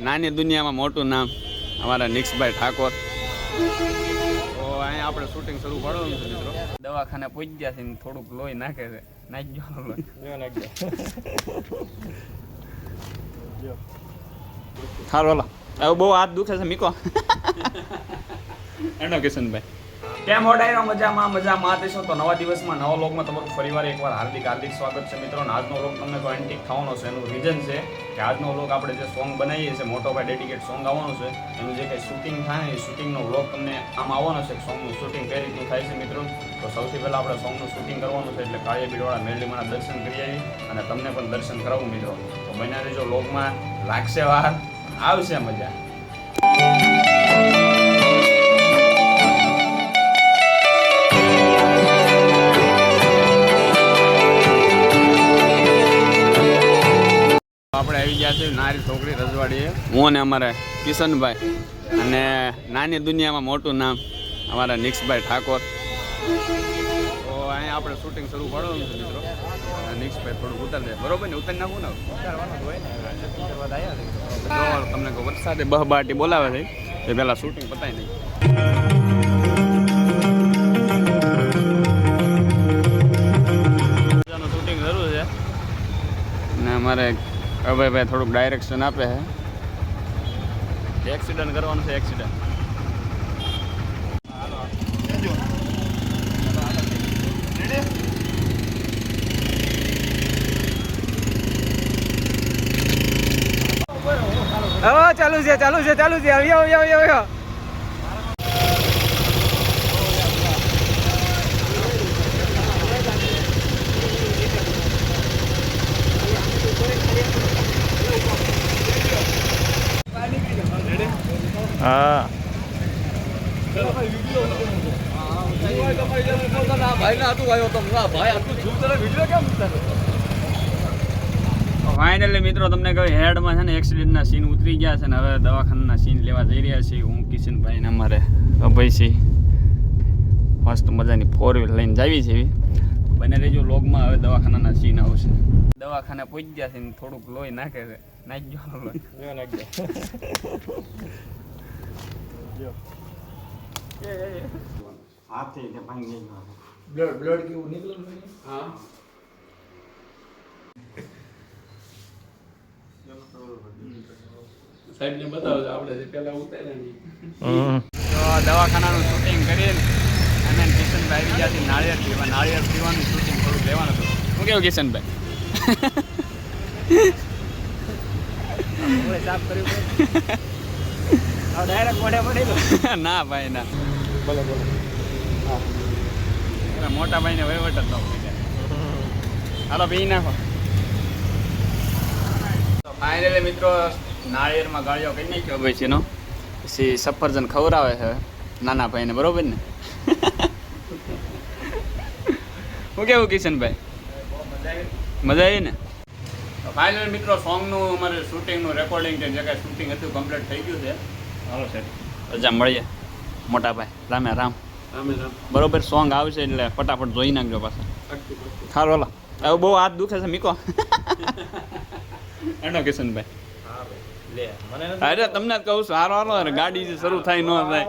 નાની દુનિયામાં મોટું નામ અમારા નિક્ષભાઈ ઠાકોર. તો અહીંયા આપણે શૂટિંગ શરૂ કરવાનું છે મિત્રો. દવાખાને પહોંચી ગયા છે ને થોડુંક લોહી નાખે છે. નાખી ગયો લોહી સારું હાલો. હવે બહુ હાથ દુખે છે મીકો. એનો કિશનભાઈ. કેમ હોડાયરો મજામાં મજામાં. દેશો, તો નવા દિવસમાં નવા લોકમાં તમારું ફરીવાર એકવાર હાર્દિક હાર્દિક સ્વાગત છે મિત્રો આજનો લોક તમને તો એન્ટિક થવાનો છે, એનું રીઝન છે કે આજનો લોક આપણે જે સોંગ બનાવીએ છીએ, મોટો ભાઈ ડેડિકેટ સોંગ આવવાનું છે, એનું જે કંઈ શૂટિંગ થાય એ શૂટિંગનો વ્લોગ તમને આમ આવવાનો છે સોંગનું શૂટિંગ કઈ રીતનું થાય છે મિત્રો તો સૌથી પહેલાં આપણે સોંગનું શૂટિંગ કરવાનું છે, એટલે કાળિયા બીડવાળા મેરડીમાના દર્શન કરી આવી અને તમને પણ દર્શન કરાવું મિત્રો. તો બન્યા રહેજો લોકમાં. લાગશે વાર. આવશે મજા. આપણે આવી ગયા છે નારી છોકરી રજવાડીએ. હું અને અમારે કિશનભાઈ અને નાની દુનિયામાં મોટું નામ અમારા નિક્ષભાઈ ઠાકોર. તો અહીંયા આપણે શૂટિંગ શરૂ કરવાનું છે મિત્રો. નિક્ષભાઈ થોડુંક ઉતારી દે. બરોબર ને? ઉતારી નાખું ને તમને કહું વરસાદે બહ બાટી બોલાવે છે. એ પહેલાં શૂટિંગ પતાવી નહીં શૂટિંગ શરૂ છે. ને અમારે અભયભાઈ થોડુંક ડાયરેક્શન આપે છે એક્સિડન્ટ કરવાનું છે એક્સિડન્ટ હા ચાલુ છે ચાલુ છે ચાલુ છે. આવ્યો આવ્યો આવ્યો હા. ફાઇનલી મિત્રો તમને કહ્યું હેડમાં છે ને એક્સિડન્ટના સીન ઉતરી ગયા છે ને હવે દવાખાનાના સીન લેવા જઈ રહ્યા છીએ. હું કિશનભાઈ ને અમારે અભયસિંહ મસ્ત મજાની ફોર વ્હીલ લઈને જાવી છે બને રહેજો લોગમાં હવે દવાખાનાના સીન આવશે. દવાખાને પહોંચી ગયા છે ને થોડુંક લોહી નાખે છે. નાખી ગયો લોહી. દવાખાનાનું શૂટિંગ કરીને અને કિશનભાઈ આવી ગયા નાળિયેર પીવા નાળિયેર પીવાનું શૂટિંગ થોડુંક લેવાનું હતું. શું કેવું કિશનભાઈ? સાફ કર્યું ડાયરેક્ટ મોઢે પડી ના ભાઈ ના. બોલો બોલો. અરે મોટા ભાઈને વહીવટ જ હોય હાલો પી નાખો. ફાઇનલી મિત્રો નાળિયેરમાં ગાળિયો કરી નાખ્યો ભાઈ છે પછી સફરજન ખવડાવે છે નાના ભાઈને બરોબર ને? હું કેવું કિશનભાઈ? મજા આવી ને? ફાઇનલ મિત્રો સોંગનું અમારે શૂટિંગનું રેકોર્ડિંગ છે જે કાંઈ શૂટિંગ હતું કમ્પ્લીટ થઈ ગયું છે. હાલો સાહેબ. રજા મળીએ. મોટા ભાઈ રામે. રામ બરોબર સોંગ આવશે એટલે ફટાફટ જોઈ નાખજો પાછા. ઓલા સારું હાલો. હવે બહુ હાથ દુખે છે મીકો. એનો કિશનભાઈ. અરે તમને જ કહું છું. હારો હાલો અરે ગાડી જે શરૂ થાય ન થાય.